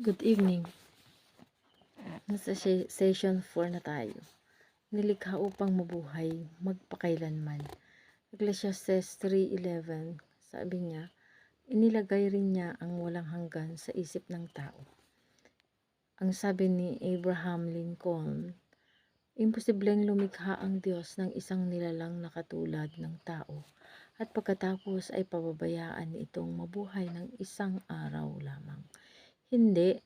Good evening. Nasa se- session 4 na tayo. Nilikha upang mabuhay, magpakailanman. Ecclesiastes 3.11, sabi niya, inilagay rin niya ang walang hanggan sa isip ng tao. Ang sabi ni Abraham Lincoln, imposibleng lumikha ang Diyos ng isang nilalang na katulad ng tao at pagkatapos ay pababayaan itong mabuhay ng isang araw lamang. Hindi,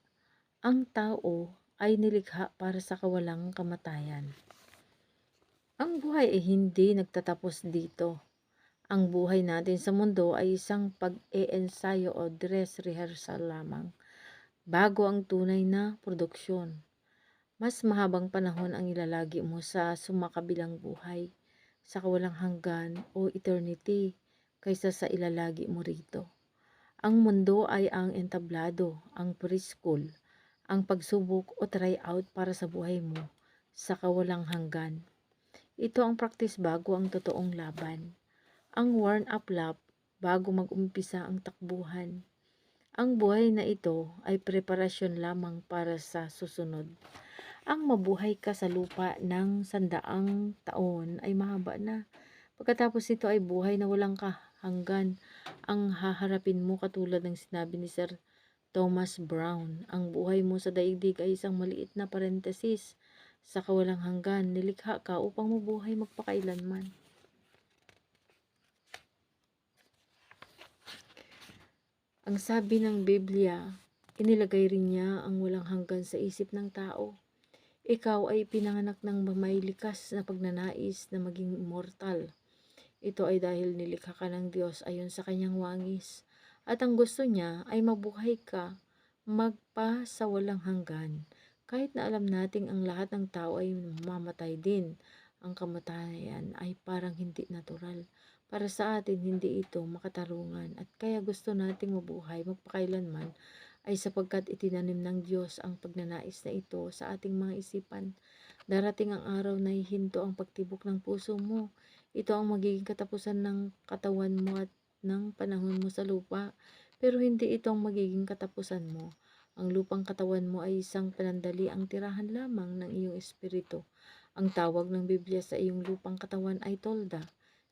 ang tao ay nilikha para sa kawalang kamatayan. Ang buhay ay hindi nagtatapos dito. Ang buhay natin sa mundo ay isang pag-eensayo o dress rehearsal lamang bago ang tunay na produksyon. Mas mahabang panahon ang ilalagi mo sa sumakabilang buhay, sa kawalang hanggan o eternity kaysa sa ilalagi mo rito. Ang mundo ay ang entablado, ang preschool, ang pagsubok o try out para sa buhay mo sa kawalang hanggan. Ito ang practice bago ang totoong laban. Ang worn up lap bago mag-umpisa ang takbuhan. Ang buhay na ito ay preparasyon lamang para sa susunod. Ang mabuhay ka sa lupa ng sandaang taon ay mahaba na. Pagkatapos ito ay buhay na walang kahanggan ang haharapin mo katulad ng sinabi ni Sir Thomas Brown. Ang buhay mo sa daigdig ay isang maliit na parenthesis sa kawalang hanggan. Nilikha ka upang mabuhay magpakailanman. Ang sabi ng Biblia, inilagay rin niya ang walang hanggan sa isip ng tao. Ikaw ay pinanganak ng may likas na pagnanais na maging immortal. Ito ay dahil nilikha ka ng Diyos ayon sa kanyang wangis. At ang gusto niya ay mabuhay ka magpa sa walang hanggan. Kahit na alam nating ang lahat ng tao ay mamamatay din, ang kamatayan ay parang hindi natural. Para sa atin, hindi ito makatarungan at kaya gusto nating mabuhay magpakailanman ay sapagkat itinanim ng Diyos ang pagnanais na ito sa ating mga isipan. Darating ang araw na hihinto ang pagtibok ng puso mo. Ito ang magiging katapusan ng katawan mo at ng panahon mo sa lupa. Pero hindi ito ang magiging katapusan mo. Ang lupang katawan mo ay isang panandali ang tirahan lamang ng iyong espiritu. Ang tawag ng Biblia sa iyong lupang katawan ay tolda.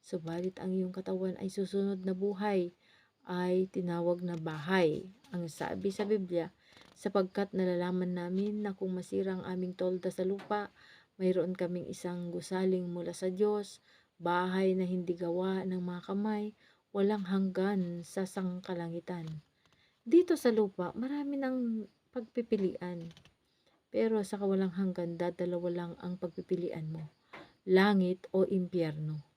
Subalit ang iyong katawan ay susunod na buhay ay tinawag na bahay. Ang sabi sa Biblia, sapagkat nalalaman namin na kung masira ang aming tolda sa lupa, mayroon kaming isang gusaling mula sa Diyos, bahay na hindi gawa ng mga kamay, walang hanggan sa sangkalangitan. Dito sa lupa, marami ng pagpipilian. Pero sa kawalang hanggan, dadalawa lang ang pagpipilian mo. Langit o impyerno.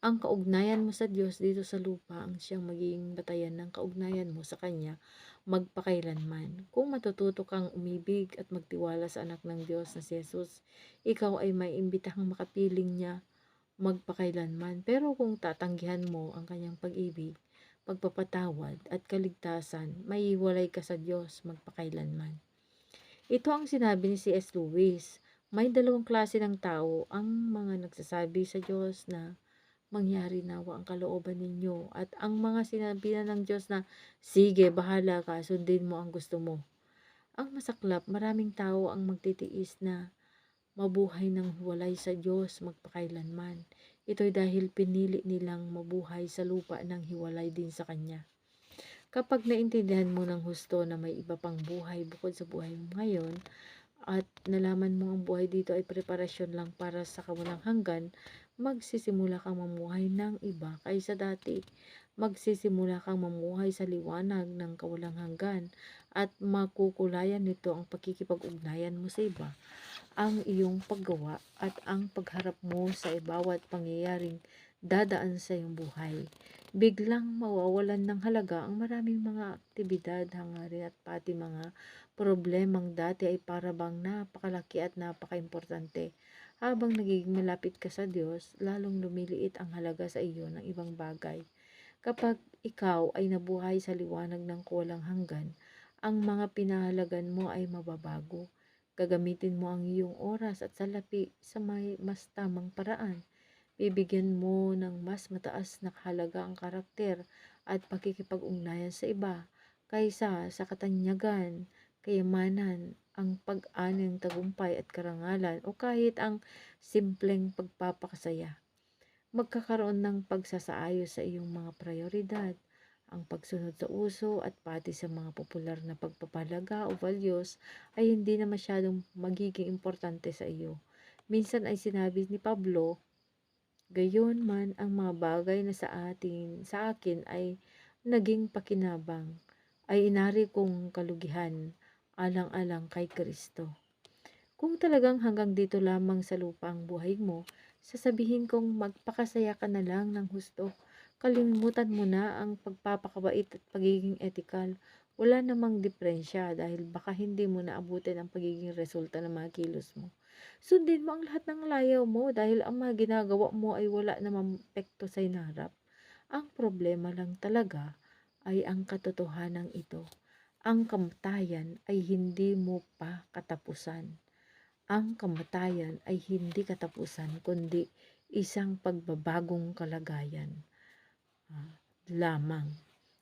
Ang kaugnayan mo sa Diyos dito sa lupa ang siyang magiging batayan ng kaugnayan mo sa Kanya magpakailanman. Kung matututo kang umibig at magtiwala sa anak ng Diyos na si Jesus, ikaw ay may imbitahang makapiling niya magpakailanman. Pero kung tatanggihan mo ang kanyang pag-ibig, pagpapatawad at kaligtasan, may iwalay ka sa Diyos magpakailanman. Ito ang sinabi ni C.S. Lewis. May dalawang klase ng tao ang mga nagsasabi sa Diyos na mangyari nawa ang kalooban ninyo at ang mga sinabi na ng Diyos na sige bahala ka sundin mo ang gusto mo. Ang masaklap maraming tao ang magtitiis na mabuhay ng walay sa Diyos magpakailanman. Ito'y dahil pinili nilang mabuhay sa lupa ng hiwalay din sa Kanya. Kapag naintindihan mo ng husto na may iba pang buhay bukod sa buhay mo ngayon, at nalaman mo ang buhay dito ay preparasyon lang para sa kawalang hanggan, magsisimula kang mamuhay ng iba kaysa dati. Magsisimula kang mamuhay sa liwanag ng kawalang hanggan at makukulayan nito ang pagkikipag-ugnayan mo sa iba, ang iyong paggawa at ang pagharap mo sa bawat pangyayaring dadaan sa iyong buhay. Biglang mawawalan ng halaga ang maraming mga aktibidad, hangarin at pati mga problemang dati ay para bang napakalaki at napakaimportante. Habang nagiging malapit ka sa Diyos, lalong lumiliit ang halaga sa iyo ng ibang bagay. Kapag ikaw ay nabuhay sa liwanag ng kuwalang hanggan, ang mga pinahalagan mo ay mababago. Gagamitin mo ang iyong oras at salapi sa may mas tamang paraan. Bibigyan mo ng mas mataas na halaga ang karakter at pakikipag-ugnayan sa iba kaysa sa katanyagan, kayamanan, ang pag-ani ng tagumpay at karangalan o kahit ang simpleng pagpapakasaya. Magkakaroon ng pagsasaayos sa iyong mga prioridad, ang pagsunod sa uso at pati sa mga popular na pagpapalaga o values ay hindi na masyadong magiging importante sa iyo. Minsan ay sinabi ni Pablo, gayon man ang mga bagay na sa atin, sa akin ay naging pakinabang, ay inari kong kalugihan, alang-alang kay Kristo. Kung talagang hanggang dito lamang sa lupa ang buhay mo, sasabihin kong magpakasaya ka na lang ng husto. Kalimutan mo na ang pagpapakabait at pagiging etikal. Wala namang diferensya dahil baka hindi mo naabutin ang pagiging resulta ng mga kilos mo. Sundin mo ang lahat ng layaw mo dahil ang mga ginagawa mo ay wala namang epekto sa inarap. Ang problema lang talaga ay ang katotohanan ito. Ang kamatayan ay hindi mo pa katapusan. Ang kamatayan ay hindi katapusan kundi isang pagbabagong kalagayan lamang.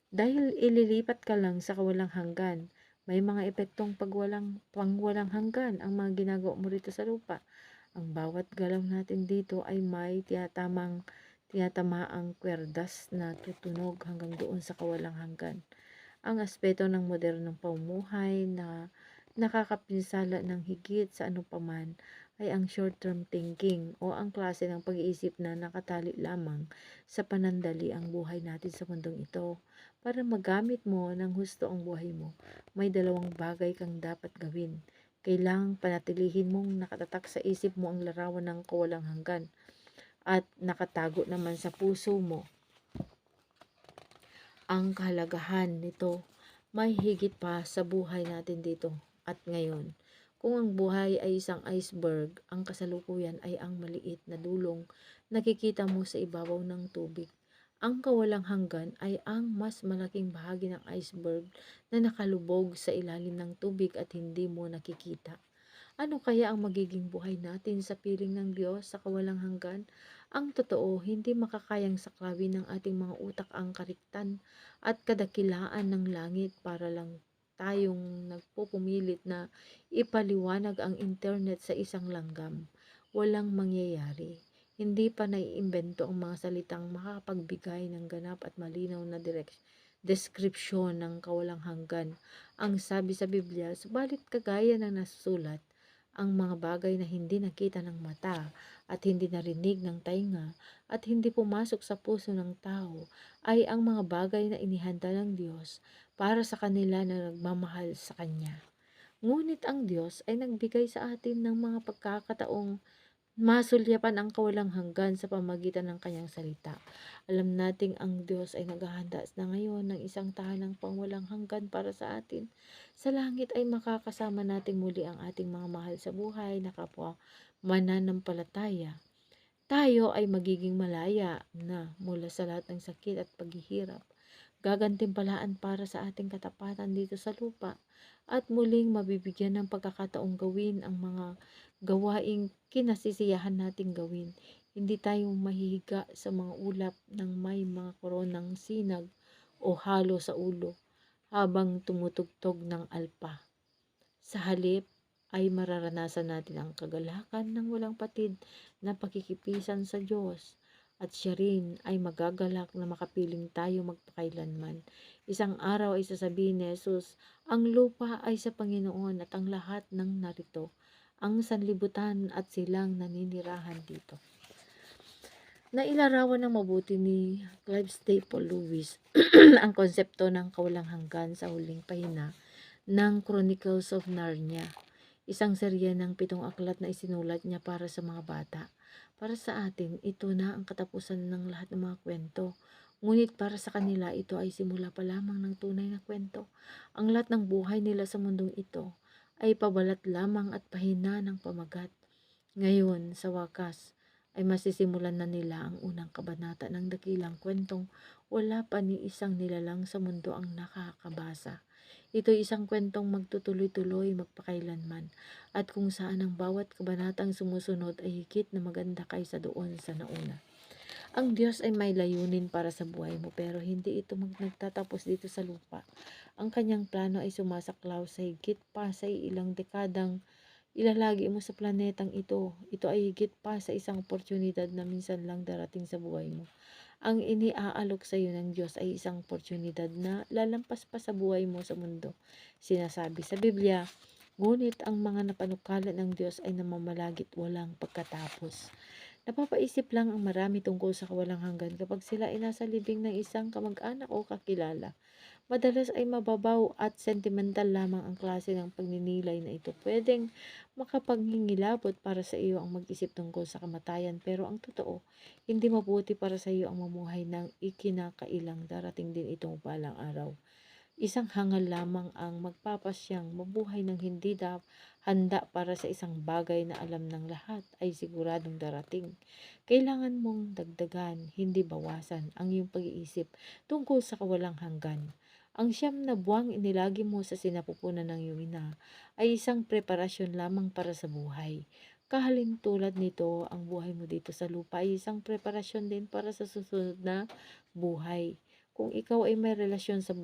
Dahil ililipat ka lang sa kawalang hanggan, may mga epektong pagwalang pangwalang hanggan ang mga ginagawa mo rito sa lupa. Ang bawat galaw natin dito ay may tiyatamang tiyatamaang kwerdas na tutunog hanggang doon sa kawalang hanggan ang aspeto ng modernong pamumuhay na nakakapinsala ng higit sa anupaman ay ang short-term thinking o ang klase ng pag-iisip na nakatali lamang sa panandali ang buhay natin sa mundong ito. Para magamit mo ng husto ang buhay mo, may dalawang bagay kang dapat gawin. Kailangang panatilihin mong nakatatak sa isip mo ang larawan ng kawalang hanggan at nakatago naman sa puso mo ang kahalagahan nito may higit pa sa buhay natin dito at ngayon. Kung ang buhay ay isang iceberg, ang kasalukuyan ay ang maliit na dulong nakikita mo sa ibabaw ng tubig. Ang kawalang hanggan ay ang mas malaking bahagi ng iceberg na nakalubog sa ilalim ng tubig at hindi mo nakikita. Ano kaya ang magiging buhay natin sa piling ng Diyos sa kawalang hanggan? Ang totoo, hindi makakayang saklawin ng ating mga utak ang kariktan at kadakilaan ng langit para lang tayong nagpupumilit na ipaliwanag ang internet sa isang langgam. Walang mangyayari. Hindi pa naiimbento ang mga salitang makakapagbigay ng ganap at malinaw na direksyon deskripsyon ng kawalang hanggan. Ang sabi sa Biblia, subalit kagaya ng nasusulat, ang mga bagay na hindi nakita ng mata at hindi narinig ng tainga at hindi pumasok sa puso ng tao ay ang mga bagay na inihanda ng Diyos para sa kanila na nagmamahal sa Kanya. Ngunit ang Diyos ay nagbigay sa atin ng mga pagkakataong masulyapan ang kawalang hanggan sa pamagitan ng kanyang salita. Alam nating ang Diyos ay naghahanda na ngayon ng isang tahanang pangwalang hanggan para sa atin. Sa langit ay makakasama nating muli ang ating mga mahal sa buhay na kapwa mananampalataya. Tayo ay magiging malaya na mula sa lahat ng sakit at paghihirap. Gagantimpalaan para sa ating katapatan dito sa lupa at muling mabibigyan ng pagkakataong gawin ang mga gawaing kinasisiyahan nating gawin. Hindi tayo mahihiga sa mga ulap ng may mga koronang sinag o halo sa ulo habang tumutugtog ng alpa. Sa halip ay mararanasan natin ang kagalakan ng walang patid na pakikipisan sa Diyos at siya rin ay magagalak na makapiling tayo magpakailanman. Isang araw ay sasabihin ni Jesus, ang lupa ay sa Panginoon at ang lahat ng narito ang sanlibutan at silang naninirahan dito. Nailarawan ng mabuti ni Clive Staple Lewis ang konsepto ng kawalang hanggan sa huling pahina ng Chronicles of Narnia, isang serye ng pitong aklat na isinulat niya para sa mga bata. Para sa atin, ito na ang katapusan ng lahat ng mga kwento. Ngunit para sa kanila, ito ay simula pa lamang ng tunay na kwento. Ang lahat ng buhay nila sa mundong ito ay pabalat lamang at pahina ng pamagat. Ngayon, sa wakas, ay masisimulan na nila ang unang kabanata ng dakilang kwentong wala pa ni isang nilalang sa mundo ang nakakabasa. Ito'y isang kwentong magtutuloy-tuloy magpakailanman at kung saan ang bawat kabanatang sumusunod ay higit na maganda kaysa doon sa nauna. Ang Diyos ay may layunin para sa buhay mo pero hindi ito mag nagtatapos dito sa lupa. Ang kanyang plano ay sumasaklaw sa higit pa sa ilang dekadang ilalagi mo sa planetang ito. Ito ay higit pa sa isang oportunidad na minsan lang darating sa buhay mo. Ang iniaalok sa iyo ng Diyos ay isang oportunidad na lalampas pa sa buhay mo sa mundo. Sinasabi sa Biblia, ngunit ang mga napanukalan ng Diyos ay namamalagit walang pagkatapos. Napapaisip lang ang marami tungkol sa kawalang hanggan kapag sila ay nasa libing ng isang kamag-anak o kakilala. Madalas ay mababaw at sentimental lamang ang klase ng pagninilay na ito. Pwedeng makapanghingilabot para sa iyo ang mag-isip tungkol sa kamatayan pero ang totoo, hindi mabuti para sa iyo ang mamuhay ng ikinakailang darating din itong balang araw. Isang hangal lamang ang magpapasyang mabuhay ng hindi da handa para sa isang bagay na alam ng lahat ay siguradong darating. Kailangan mong dagdagan, hindi bawasan ang iyong pag-iisip tungkol sa kawalang hanggan. Ang siyam na buwang inilagi mo sa sinapupunan ng iyong ina ay isang preparasyon lamang para sa buhay. Kahalin tulad nito, ang buhay mo dito sa lupa ay isang preparasyon din para sa susunod na buhay. Kung ikaw ay may relasyon sa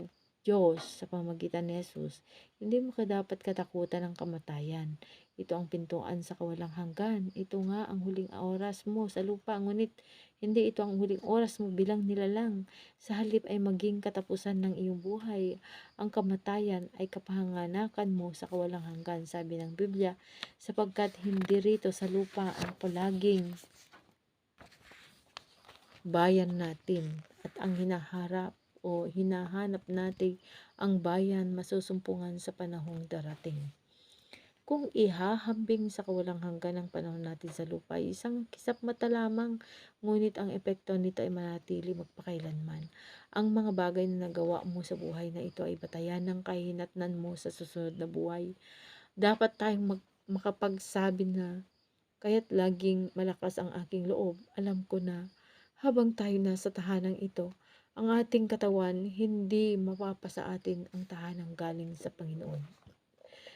Diyos sa pamagitan ni Jesus, hindi mo ka dapat katakutan ng kamatayan. Ito ang pintuan sa kawalang hanggan. Ito nga ang huling oras mo sa lupa. Ngunit hindi ito ang huling oras mo bilang nilalang. Sa halip ay maging katapusan ng iyong buhay. Ang kamatayan ay kapahanganakan mo sa kawalang hanggan, sabi ng Biblia, sapagkat hindi rito sa lupa ang palaging bayan natin at ang hinaharap o hinahanap natin ang bayan masusumpungan sa panahong darating. Kung ihahambing sa kawalang hanggan ang panahon natin sa lupa, ay isang kisap mata lamang, ngunit ang epekto nito ay manatili magpakailanman. Ang mga bagay na nagawa mo sa buhay na ito ay batayan ng kahinatnan mo sa susunod na buhay. Dapat tayong mag- makapagsabi na, kaya't laging malakas ang aking loob, alam ko na habang tayo nasa tahanang ito, ang ating katawan hindi mapapasa atin ang tahanang galing sa Panginoon.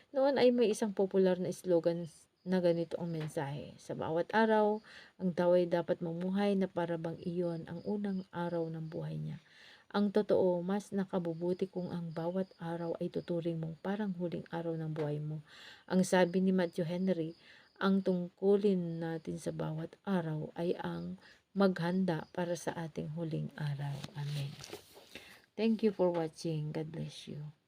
Noon ay may isang popular na slogan na ganito ang mensahe. Sa bawat araw, ang tao ay dapat mamuhay na parabang iyon ang unang araw ng buhay niya. Ang totoo, mas nakabubuti kung ang bawat araw ay tuturing mong parang huling araw ng buhay mo. Ang sabi ni Matthew Henry, ang tungkulin natin sa bawat araw ay ang maghanda para sa ating huling araw. Amen. Thank you for watching. God bless you.